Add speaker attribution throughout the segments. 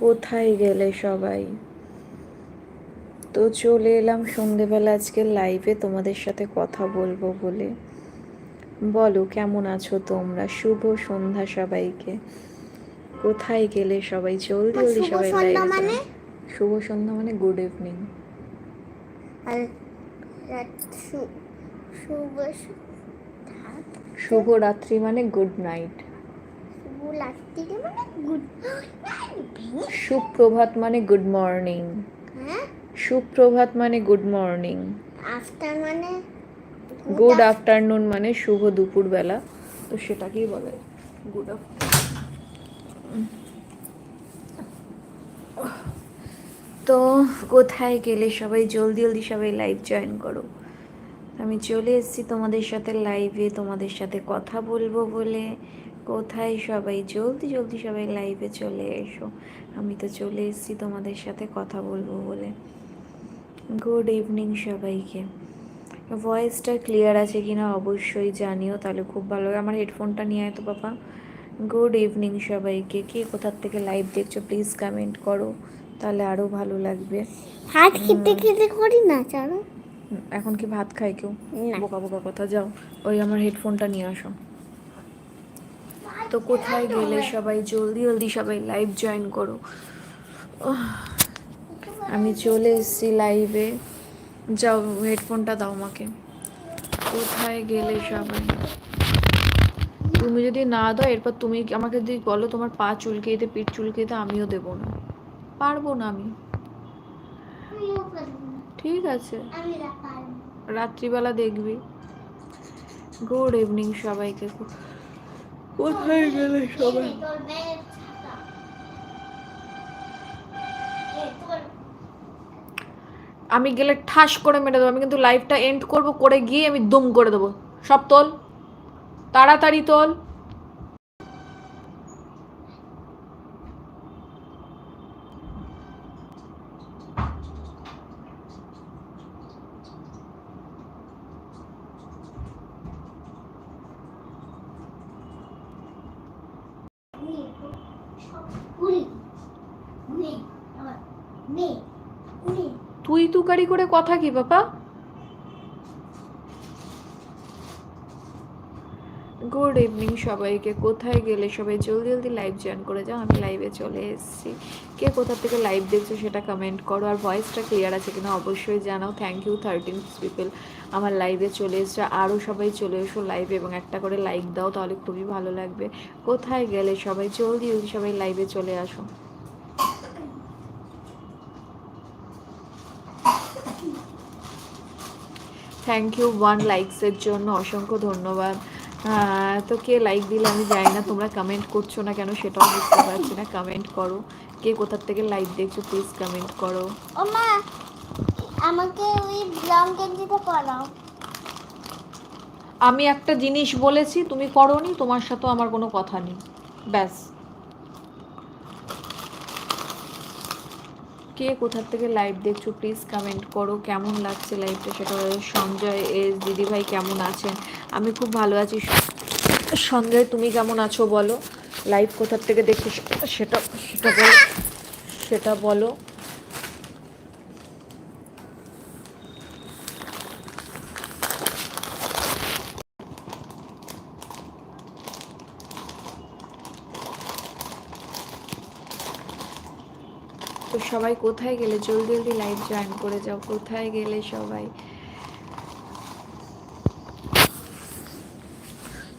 Speaker 1: কোথায় গেলে সবাই? তো চলে এলাম সন্ধেবেলা আজকে লাইভে তোমাদের সাথে কথা বলব বলে। বলো কেমন আছো তোমরা? শুভ সন্ধ্যা সবাইকে। কোথায় গেলে সবাই? জলদি জলদি সবাই
Speaker 2: মানে?
Speaker 1: শুভ সন্ধ্যা মানে গুড ইভিনিং
Speaker 2: শুভ
Speaker 1: রাত্রি মানে গুড নাইট
Speaker 2: মানে গুড
Speaker 1: সুপ্রভাত মানে গুড মর্নিং
Speaker 2: হ্যাঁ?
Speaker 1: সুপ্রভাত মানে গুড মর্নিং
Speaker 2: আফটার মানে
Speaker 1: গুড আফটারনুন মানে শুভ দুপুরবেলা। তো সেটাকেই বলে গুড তো কোথায় গেলে সবাই জলদি জলদি সবাই লাইভ জয়েন করো? আমি চলে এসেছি তোমাদের সাথে লাইভে তোমাদের সাথে কথা বলব বলে। কোথায় সবাই? জলদি জলদি সবাই লাইভে চলে এসো। আমি তো চলে এসেছি তোমাদের সাথে কথা বলব বলে। গুড ইভিনিং সবাইকে। ভয়েসটা ক্লিয়ার আছে কিনা অবশ্যই জানিও তাহলে খুব ভালো হবে আমার হেডফোনটা নিয়ে আয় তো বাবা। গুড ইভিনিং সবাইকে। কে কোথার থেকে লাইভ দেখছ প্লিজ কমেন্ট করো তাহলে আরও ভালো লাগবে।
Speaker 2: হাত খেতে খেতে করি না চলো।
Speaker 1: এখন কি ভাত খায় কেউ? বোকা বোকা কথা যাও। ওই আমার হেডফোনটা নিয়ে আসো। তো কোথায় গেলে সবাই জলদি জলদি সবাই লাইভ জয়েন করো। আমি চলে এসেছি লাইভে যাও হেডফোনটা দাও আমাকে। কোথায় গেলে সবাই? তুমি যদি না দাও এরপর তুমি আমাকে যদি বলো তোমার পা চুলকে দিতে পিঠ চুলকে দিতে আমিও দেবো না। পারব না আমি। ঠিক আছে। রাত্রিবেলা দেখবি। গুড ইভিনিং সবাইকে। কোথায় গেলে সবাই? আমি গেলে ঠাস করে মেরে দেবো আমি কিন্তু লাইফটা এন্ড করব করে গিয়ে আমি দুম করে দেবো। সব তোল। তাড়াতাড়ি তোল। তুই তুকারি করে কথা কি বাবা? গুড ইভিনিং সবাইকে। কোথায় গেলে সবাই জলদি জলদি লাইভ জয়েন করে যাও? আমি লাইভে চলে এসেছি। কে কোথা থেকে লাইভ দেখছ সেটা কমেন্ট করো। আর ভয়েসটা ক্লিয়ার আছে কিনা অবশ্যই জানাও। থ্যাংক ইউ থার্টিন পিপল আমার লাইভে চলে এসছে। আরও সবাই চলে এসো লাইভে এবং একটা করে লাইক দাও, তাহলে খুবই ভালো লাগবে। কোথায় গেলে সবাই জলদি জলদি সবাই লাইভে চলে আসো? থ্যাংক ইউ ওয়ান লাইকসের জন্য অসংখ্য ধন্যবাদ। তো কে লাইক দিলে আমি জানি না তোমরা কমেন্ট করছ না কেন সেটাও বুঝতে পারছি না। কমেন্ট করো। কে কোথার থেকে লাইক দেখছ প্লিজ কমেন্ট করো।
Speaker 2: ও মা আমাকে ওই ব্রাউন গেঞ্জিটা পরাও
Speaker 1: আমি একটা জিনিস বলেছি তুমি করোনি তোমার সাথে আমার কোনো কথা নেই। ব্যাস। কে কোথার থেকে লাইভ দেখছ? প্লিজ কমেন্ট করো, কেমন লাগছে লাইভটা সেটা। সঞ্জয় এস, দিদিভাই কেমন আছেন? আমি খুব ভালো আছি। সঞ্জয়, তুমি কেমন আছো বলো? লাইভ কোথার থেকে দেখছ? সেটা সেটা বলো। সেটা বলো। তো সবাই কোথায় গেলে? জলদি জলদি লাইভ জয়েন করে যাও। কোথায় গেলে সবাই?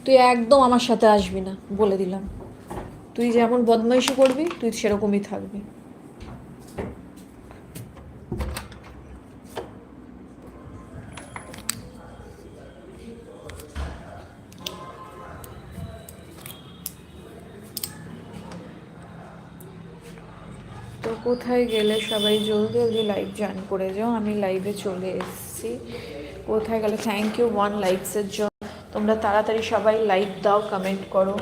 Speaker 1: তুই একদম আমার সাথে আসবি না, বলে দিলাম। তুই যেমন বদমাইশি করবি, তুই সেরকমই থাকবি। তো কোথায় গেলে সবাই জলদি জলদি লাইভ জয়েন করে যাও? আমি লাইভে চলে এসেছি। কোথায় গেলে? থ্যাংক ইউ ওয়ান লাইকসের জন্য। তোমরা তাড়াতাড়ি সবাই লাইক দাও কমেন্ট করো।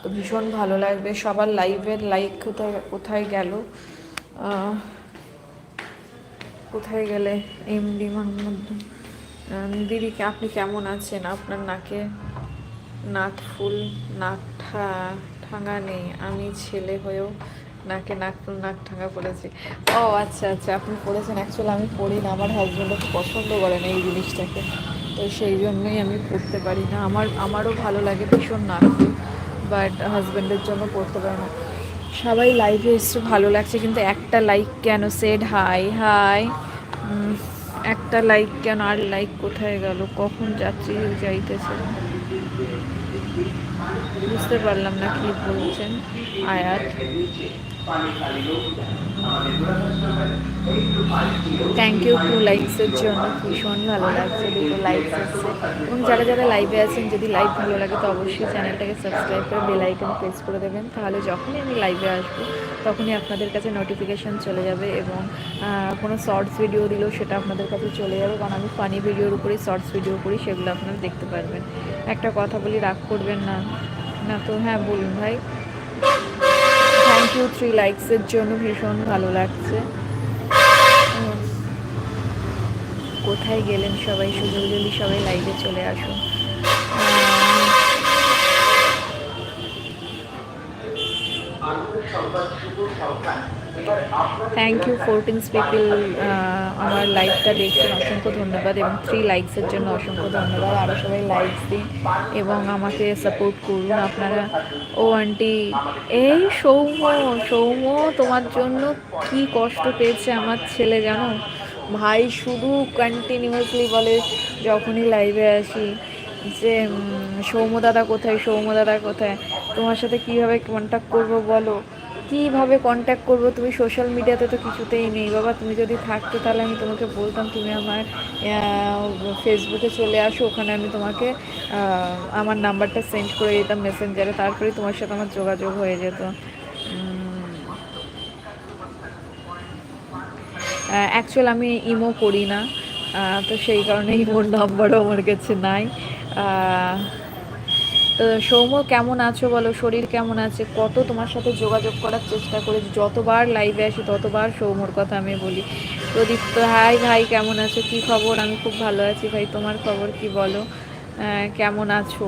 Speaker 1: তো ভীষণ ভালো লাগবে। সবার লাইভের লাইক কোথায় কোথায় গেল? কোথায় গেলে? এমডি মোহাম্মদ দিদি আপনি কেমন আছেন? আপনার নাকে নাক ফুল, নাক ঠা ঠাঙা নেই। আমি ছেলে হয়েও নাকে নাক নাক ঠাঙ্গা পড়েছি। ও আচ্ছা আচ্ছা আপনি পড়েছেন। অ্যাকচুয়ালি আমি পড়ি না। আমার হাজব্যান্ডও খুব পছন্দ করে না এই জিনিসটাকে। তো সেই জন্যই আমি পড়তে পারি না। আমার, আমারও ভালো লাগে ভীষণ নাক বাট হাজব্যান্ডের জন্য পড়তে পারে না। সবাই লাইভে এসছে ভালো লাগছে, কিন্তু একটা লাইক কেন? সেড হাই হাই একটা লাইক কেন? আর লাইক কোথায় গেল? কখন যাচ্ছি যাইতেছে? বুঝতে পারলাম না কি বলছেন আয়াত। থ্যাংক ইউ টু লাইকসের জন্য। ভীষণ ভালো লাগছে, দুটো লাইকস এসছে। এবং যারা যারা লাইভে আছেন, যদি লাইভ ভালো লাগে, তো অবশ্যই চ্যানেলটাকে সাবস্ক্রাইব করে বেল আইকন প্রেস করে দেবেন। তাহলে যখনই আমি লাইভে আসব, তখনই আপনাদের কাছে নোটিফিকেশান চলে যাবে এবং কোনো শর্টস ভিডিও দিলেও সেটা আপনাদের কাছে চলে যাবে। কারণ আমি ফানি ভিডিওর উপরেই শর্টস ভিডিও করি, সেগুলো আপনারা দেখতে পারবেন। একটা কথা বলি, রাগ করবেন না। না তো হ্যাঁ বলুন ভাই। থ্যাংক ইউ থ্রি লাইকসের জন্য ভীষণ ভালো লাগছে। কোথায় গেলেন সবাই? সুযোগ যদি সবাই লাইভে চলে আসুন। থ্যাংক ইউ ফোরটিন পিপিল আমার লাইভটা দেখছেন, অসংখ্য ধন্যবাদ এবং থ্রি লাইকসের জন্য অসংখ্য ধন্যবাদ। আরও সবাই লাইকস দিন এবং আমাকে সাপোর্ট করুন। আপনারা, ও আন্টি এই সৌম্য সৌম্য তোমার জন্য কি কষ্ট পেয়েছে আমার ছেলে জানো? ভাই শুধু কন্টিনিউয়াসলি বলে যখনই লাইভে আসি যে সৌম্য দাদা কোথায়, সৌম্য দাদা কোথায়? তোমার সাথে কীভাবে কন্ট্যাক্ট করব বলো? কীভাবে কন্ট্যাক্ট করব? তুমি সোশ্যাল মিডিয়াতে তো কিছুতেই নেই। বাবা, তুমি যদি থাকতো তাহলে আমি তোমাকে বলতাম, তুমি আমার ফেসবুকে চলে আসো, ওখানে আমি তোমাকে আমার নাম্বারটা সেন্ড করে দিতাম মেসেঞ্জারে তারপরেই তোমার সাথে আমার যোগাযোগ হয়ে যেত। অ্যাকচুয়াল আমি ইমো করি না। তো সেই কারণে ইমোর নাম্বারও আমার কাছে নাই। তো সৌম্য কেমন আছো বলো? শরীর কেমন আছে? কত তোমার সাথে যোগাযোগ করার চেষ্টা করেছি। যতবার লাইভে আসি, ততবার সৌম্যর কথা আমি বলি। প্রদীপ্ত হাই ভাই, কেমন আছো? কি খবর? আমি খুব ভালো আছি। ভাই, তোমার খবর কি বলো? কেমন আছো?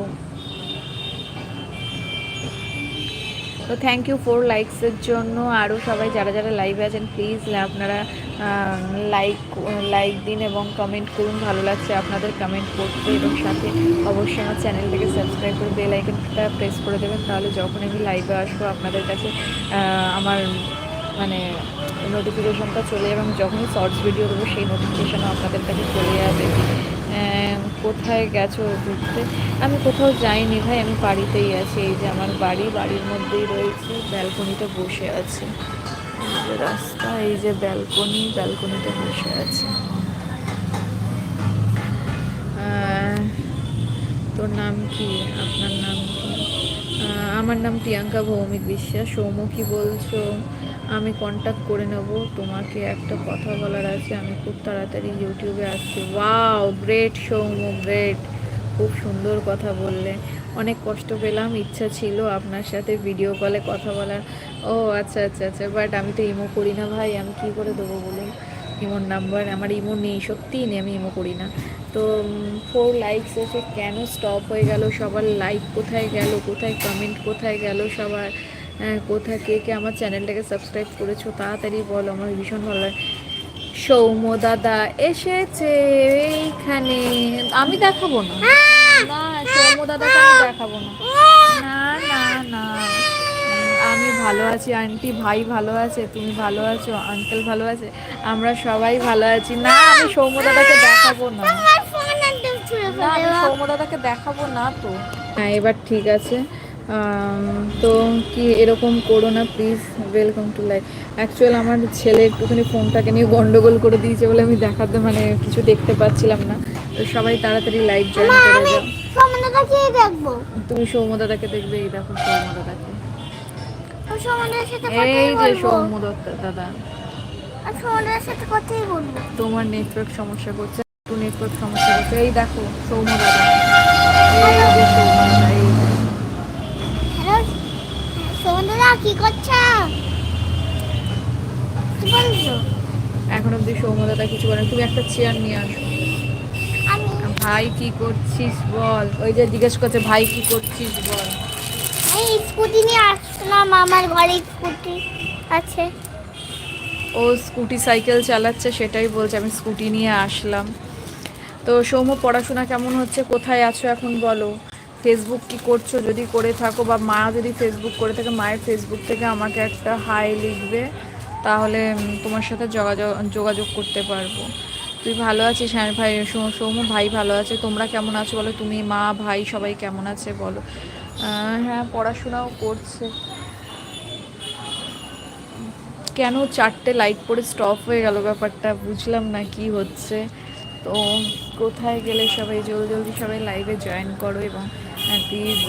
Speaker 1: তো থ্যাংক ইউ ফোর লাইকসের জন্য। আরও সবাই যারা যারা লাইভে আছেন প্লিজ আপনারা লাইক লাইক দিন এবং কমেন্ট করুন। ভালো লাগছে আপনাদের কমেন্ট করতে এবং সাথে অবশ্যই আমার চ্যানেলটাকে সাবস্ক্রাইব করে বেল আইকনটা প্রেস করে দেবেন। তাহলে যখন আমি লাইভে আসব, আপনাদের কাছে আমার মানে নোটিফিকেশনটা চলে যাবে। এবং যখনই শর্টস ভিডিও দেবো, সেই নোটিফিকেশনও আপনাদের কাছে চলে যাবে কোথায় গেছো ঘুরতে? আমি কোথাও যাইনি ভাই, আমি বাড়িতেই আছি। এই যে আমার বাড়ি, বাড়ির মধ্যেই রয়েছি, ব্যালকনিতে বসে আছি। রাস্তা, এই যে ব্যালকনি, ব্যালকনিতে বসে আছি। তোর নাম কি? আপনার নাম কি? আমার নাম প্রিয়াঙ্কা ভৌমিক বিশ্বাস। সৌম্য কি বলছো? আমি কন্ট্যাক্ট করে নেব। তোমাকে একটা কথা বলার আছে, আমি খুব তাড়াতাড়ি ইউটিউবে আসছি। ওয়াও গ্রেট সৌম্য গ্রেট খুব সুন্দর কথা বললে। অনেক কষ্ট পেলাম, ইচ্ছা ছিল আপনার সাথে ভিডিও কলে কথা বলার। ও আচ্ছা আচ্ছা আচ্ছা বাট আমি তো ইমো করি না ভাই, আমি কি করে দেবো বলুন? ইমোর নাম্বার আমার ইমো নেই সত্যিই নেই, আমি ইমো করি না। তো ফোর লাইকস এসে কেন স্টপ হয়ে গেল? সবার লাইক কোথায় গেল? কোথায় কমেন্ট কোথায় গেল? সবার হ্যাঁ, কোথায় কে কে আমার চ্যানেলটাকে সাবস্ক্রাইব করেছ তাড়াতাড়ি বলো আমার ভীষণ ভালো লাগে। সৌম্য দাদা এসেছে এইখানে। আমি দেখাবো না। না সৌম্য দাদাকে আমি দেখাবো না। না না না। আমি ভালো আছি আন্টি ভাই ভালো আছে তুমি ভালো আছো আঙ্কেল ভালো আছে আমরা সবাই ভালো আছি। না আমি সৌম্য দাদাকে দেখাবো না। না আমি সৌম্য দাদাকে দেখাবো না তো। হ্যাঁ এবার ঠিক আছে। তো কি এরকম করো না please welcome to life actual আমার ছেলে একটুখানি ফোনটাকে নিয়ে গন্ডগোল করে দিয়েছে বলে আমি দেখাতে মানে কিছু দেখতে পাচ্ছিলাম না। তো সবাই তাড়াতাড়ি লাইভ জয়েন করে
Speaker 2: সমানটা
Speaker 1: তুমি সৌম্য দাদাকে দেখবে এই দেখো সৌম্য দাদাকে
Speaker 2: আমি সমানের সাথে
Speaker 1: এই যে
Speaker 2: বলব।
Speaker 1: সৌম্য দত্ত দাদা তোমার নেটওয়ার্ক সমস্যা করছে নেটওয়ার্ক সমস্যা করছে। এই দেখো সৌম্য দাদা এই যে সৌম্য দাদা এই যে।
Speaker 2: হ্যালো সমানরা কি করছ?
Speaker 1: এখন অব্দি সৌম্যদাদা কিছু বলে তুমি একটা চেয়ার নিয়ে আসো।
Speaker 2: আমি
Speaker 1: ভাই কি করছিস বল? ওই যে জিজ্ঞেস করছে ভাই কি করছিস বল?
Speaker 2: এই স্কুটি নিয়ে আসলাম আমার ঘরে স্কুটি আছে।
Speaker 1: ও স্কুটি সাইকেল চালাচ্ছে সেটাই বলছে আমি স্কুটি নিয়ে আসলাম। তো সৌম্য পড়াশোনা কেমন হচ্ছে? কোথায় আছো এখন বলো? ফেসবুক কি করছ, যদি করে থাকো বা মা যদি ফেসবুক করে থাকে, মায়ের ফেসবুক থেকে আমাকে একটা হাই লিখবে, তাহলে তোমার সাথে যোগাযোগ যোগাযোগ করতে পারব। তুই ভালো আছিস? হ্যাঁ ভাই সৌ- সৌম্য ভাই ভালো আছে। তোমরা কেমন আছো বলো? তুমি মা, ভাই সবাই কেমন আছে বলো? হ্যাঁ পড়াশোনাও করছে। কেন চারটে লাইট করে স্টপ হয়ে গেল ব্যাপারটা? বুঝলাম না কি হচ্ছে। তো কোথায় গেলে সবাই? জলদি জলদি সবাই লাইভে জয়েন করো এবং প্লিজ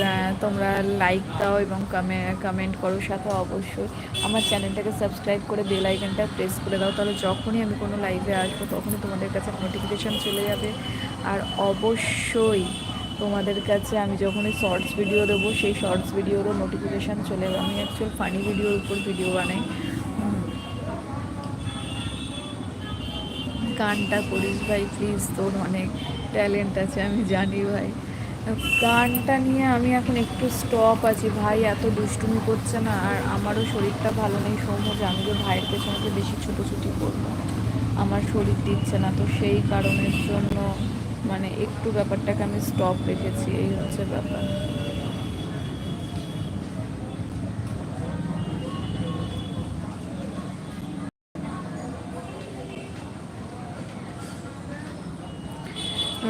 Speaker 1: তোমরা লাইক দাও এবং কমেন্ট করো সাথে অবশ্যই। আমার চ্যানেলটাকে সাবস্ক্রাইব করে বেল আইকনটা প্রেস করে দাও, তাহলে যখনই আমি কোনো লাইভে আসব, তখনই তোমাদের কাছে নোটিফিকেশান চলে যাবে। আর অবশ্যই তোমাদের কাছে আমি যখনই শর্টস ভিডিও দেবো, সেই শর্টস ভিডিওরও নোটিফিকেশান চলে যাবে। আমি অ্যাকচুয়াল ফানি ভিডিওর উপর ভিডিও বানাই। গানটা করিস ভাই প্লিজ তোর অনেক ট্যালেন্ট আছে, আমি জানি ভাই। গানটা নিয়ে আমি এখন একটু স্টপ আছি। ভাই এত দুষ্টুমি করছে না, আর আমারও শরীরটা ভালো নেই। সৌম্য যে আমি যে ভাইয়ের পেছনে তো বেশি ছুটোছুটি করব, আমার শরীর দিচ্ছে না। তো সেই কারণের জন্য মানে একটু ব্যাপারটাকে আমি স্টপ রেখেছি। এই হচ্ছে ব্যাপার।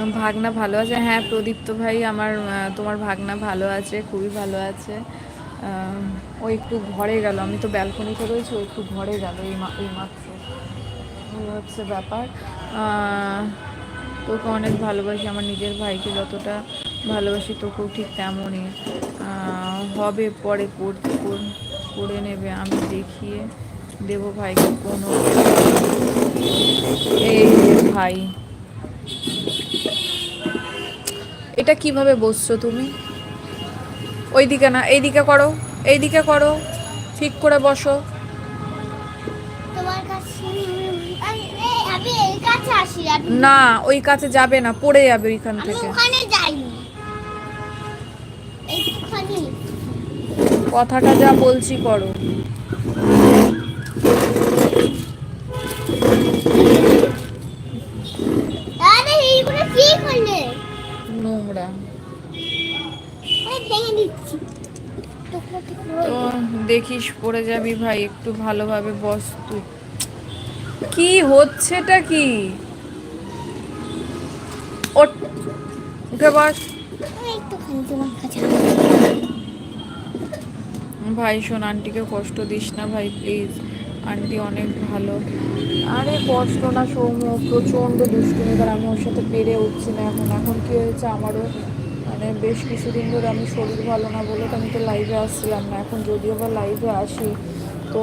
Speaker 1: ভাগনা ভালো আছে? হ্যাঁ প্রদীপ্ত ভাই আমার তোমার ভাগনা ভালো আছে, খুবই ভালো আছে। ও একটু ঘরে গেল, আমি তো ব্যালকনিতে রয়েছি, ও একটু ঘরে গেল এই মা, এই মাত্র। হচ্ছে ব্যাপার। তোকে অনেক ভালোবাসি, আমার নিজের ভাইকে যতটা ভালোবাসি তোকেও ঠিক তেমনই। হবে পরে করতে কর- নেবে, আমি দেখিয়ে দেবো ভাইকে কোনো। এই ভাই। এটা কীভাবে বসছো তুমি? ওইদিকে না এইদিকে করো এইদিকে করো ঠিক করে বসো। না ওই কাছে যাবে না পড়ে যাবে ওইখান থেকে। কথাটা। যা বলছি করো।
Speaker 2: কি করলে?
Speaker 1: তো দেখিস, পড়ে যাবি ভাই, একটু ভালোভাবে বস তুই। কি হচ্ছেটা কি? উঠে বস। ভাই, শোন, আন্টিকে কষ্ট দিস না ভাই প্লিজ আন্টি অনেক ভালো। আরে কষ্ট না সৌম্য, প্রচণ্ড দুষ্টুমি, এবার আমি ওর সাথে পেরে উঠছি না এখন। এখন কী হয়েছে আমারও? মানে বেশ কিছুদিন ধরে আমি শরীর ভালো না বলে তো আমি তো লাইভে আসছিলাম না। এখন যদিও বা লাইভে আসি, তো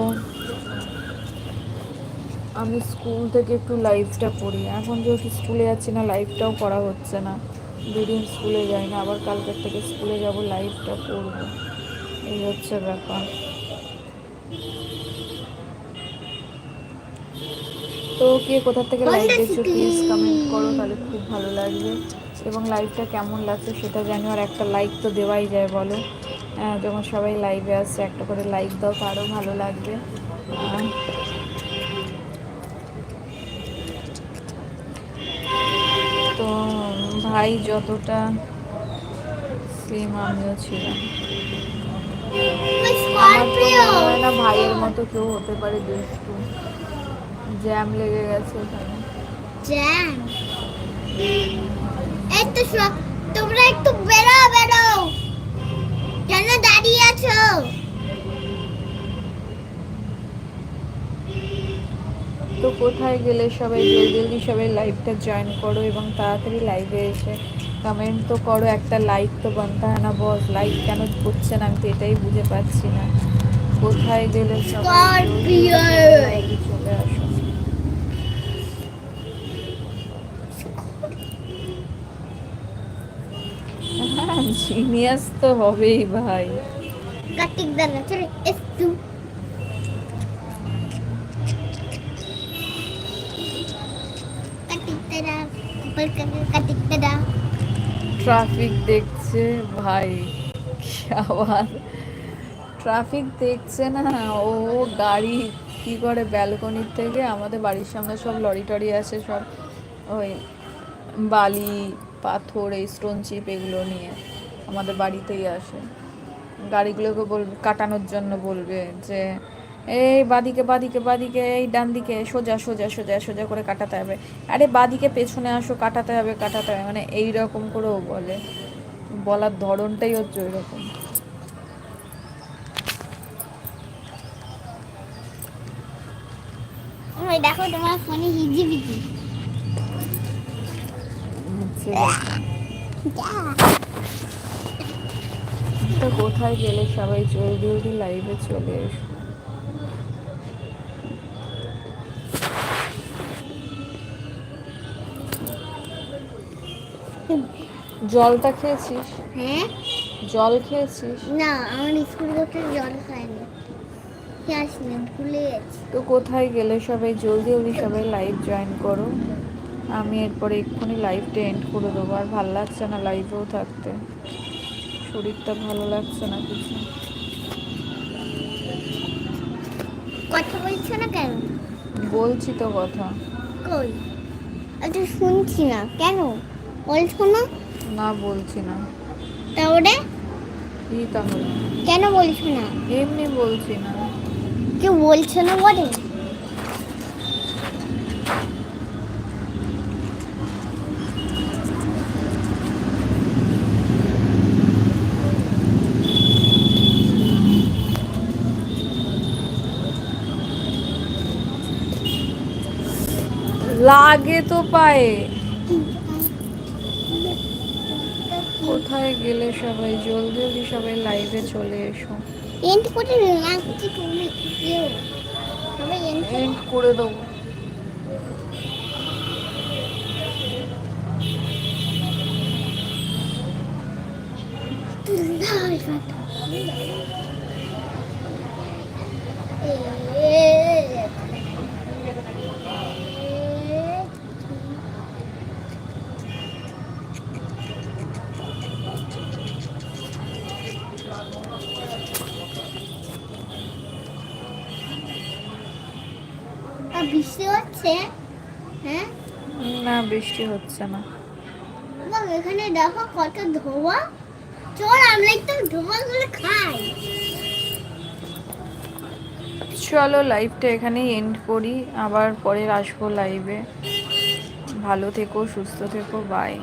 Speaker 1: আমি স্কুল থেকে একটু লাইভটা করি। এখন যেহেতু স্কুলে যাচ্ছি না লাইভটাও করা হচ্ছে না। দুদিন স্কুলে যাই না, আবার কালকের থেকে স্কুলে যাব লাইভটা করব। এই হচ্ছে ব্যাপার। তো কে কোথা থেকে লাইভ দেখছ প্লিজ কমেন্ট করো তাহলে খুব ভালো লাগবে। এবং লাইভটা কেমন লাগছে সেটা জানি আর একটা লাইক তো দেওয়াই যায় বলো। আহ, যখন সবাই লাইভে আসছে একটা করে লাইক দাও তো আরও ভালো লাগবে। তো ভাই যতটা সেম আমিও ছিলাম। আমার তো মনে হয় না ভাইয়ের মতো কেউ হতে পারে দুষ্টু। জ্যাম লেগে গেছে এখানে
Speaker 2: জ্যাম? এই তো তোমরা একটু বেরো বেরো। কেন দাঁড়িয়ে আছো?
Speaker 1: তো কোথায় গেলে সবাই জলদি জলদি সবাই লাইভটা জয়েন করো এবং তাড়াতাড়ি লাইভে এসে কমেন্ট তো করো একটা লাইক তো বানতে হয় না বস লাইক কেন করছে না? আমি তো এটাই বুঝে পাচ্ছি না। কোথায় গেলে সবাই চলে আসো হ্যাঁ জিনিয়াস তো হবেই ভাই।
Speaker 2: কার্তিক দাদা চলে একটু।
Speaker 1: ট্রাফিক দেখছে ভাই আবার ট্রাফিক দেখছে না ও গাড়ি কি করে ব্যালকনির থেকে আমাদের বাড়ির সামনে সব লরি টরি আছে সব ওই বালি পাথর এই স্টোন চিপ এগুলো নিয়ে। আমাদের বাড়িতেই আসে। গাড়িগুলোকে বলবে কাটানোর জন্য বলবে যে এই বাদিকে বাদিকে বাদিকে এই ডান দিকে সোজা সোজা সোজা সোজা করে কাটাতে হবে। আরে বাদিকে পেছনে আসো কাটাতে হবে কাটাতে হবে। মানে এই রকম করেও বলে। বলার ধরনটাই হচ্ছে ওই রকম
Speaker 2: দেখো তোমার ফোনে হিজি বিজি
Speaker 1: তো কোথায় গেলে সবাই জলদি জলদি লাইভে চলে এসো? জলটা খেয়েছিস?
Speaker 2: হ্যাঁ?
Speaker 1: জল খেয়েছিস?
Speaker 2: না আমার স্কুল করতে জল খেয়াস নেই ভুলে গেছি।
Speaker 1: তো কোথায় গেলে সবাই জলদি জলদি সবাই লাইভ জয়েন করো? আমি এরপরে এক্ষুনি লাইভটা এন্ড করে দেবো। আর ভালো লাগছে না লাইভেও থাকতে। শরীরটা ভালো লাগছে না কিছু।
Speaker 2: কথা বলছো না কেন?
Speaker 1: বলছি তো কথা।
Speaker 2: কই? আচ্ছা শুনছি না। কেন? বলছো না?
Speaker 1: না বলছি না।
Speaker 2: তাহলে?
Speaker 1: কি তাহলে?
Speaker 2: কেন বলছো না?
Speaker 1: এমনি বলছি না।
Speaker 2: কেউ বলছো না বলে?
Speaker 1: লাগে তো পায়ে। কোথায় গেলে সবাই? জলদি জলদি সবাই লাইভে চলে এসো।
Speaker 2: এন্ড করে রাখছি তুমি কেউ? এন্ড
Speaker 1: করে দেবো
Speaker 2: আর বৃষ্টি হচ্ছে? হ্যাঁ?
Speaker 1: না বৃষ্টি হচ্ছে না।
Speaker 2: বাবা এখানে দেখো কত ধোয়া। চল আমরা একটু ধোয়াগুলো খাই।
Speaker 1: চলো লাইভটা এখানেই এন্ড করি। আবার পরে আসব লাইভে ভালো থেকো সুস্থ থেকো বাই